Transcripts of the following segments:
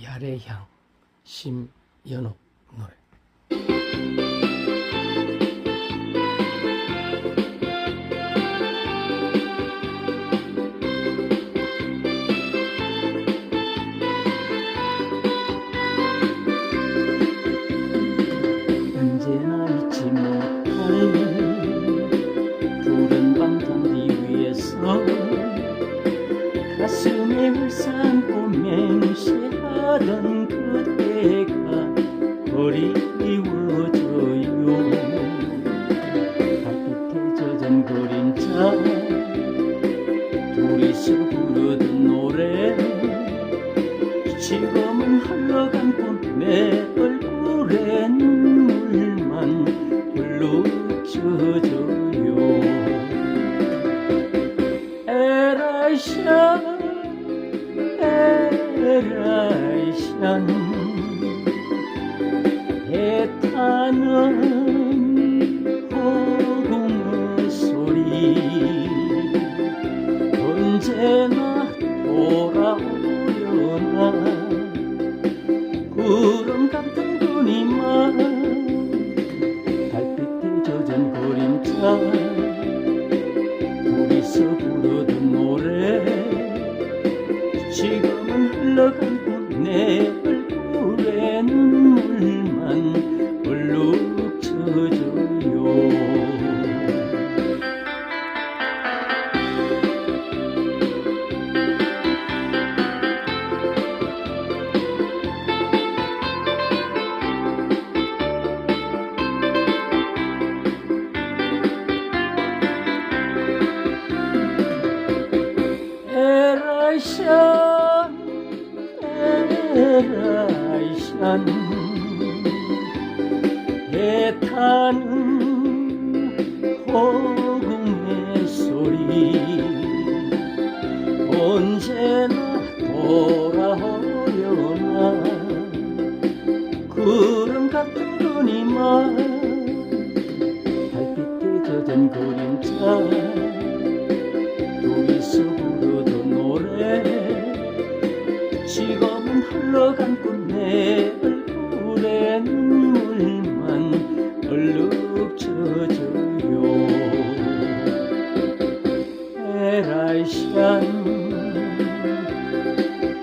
야래향 심연옥 노래 언제 가슴에 울산고 맹세하던 그때가 그리워져요 달빛에 젖은 그림자 둘이서 부르던 노래 지금은 흘러간 꽃내 얼굴에 눈물만 젖어요. 에 에라이샤 애타는 호공의 소리. 언제나 돌아오려나. 구름 같은 그림만 달빛에 젖은 그림자. 둘이서 부르던 노래. 지금 에라이샤 에라이샤 애타는 호궁의 소리. 언제나 돌아오려나 구름 같은 그림만 달빛에 젖은 그림자 지금은 흘러간 꽃내 얼굴에 눈물만 얼룩 젖어요. 에라이샨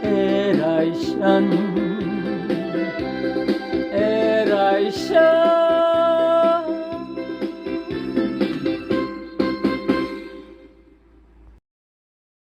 에라이샨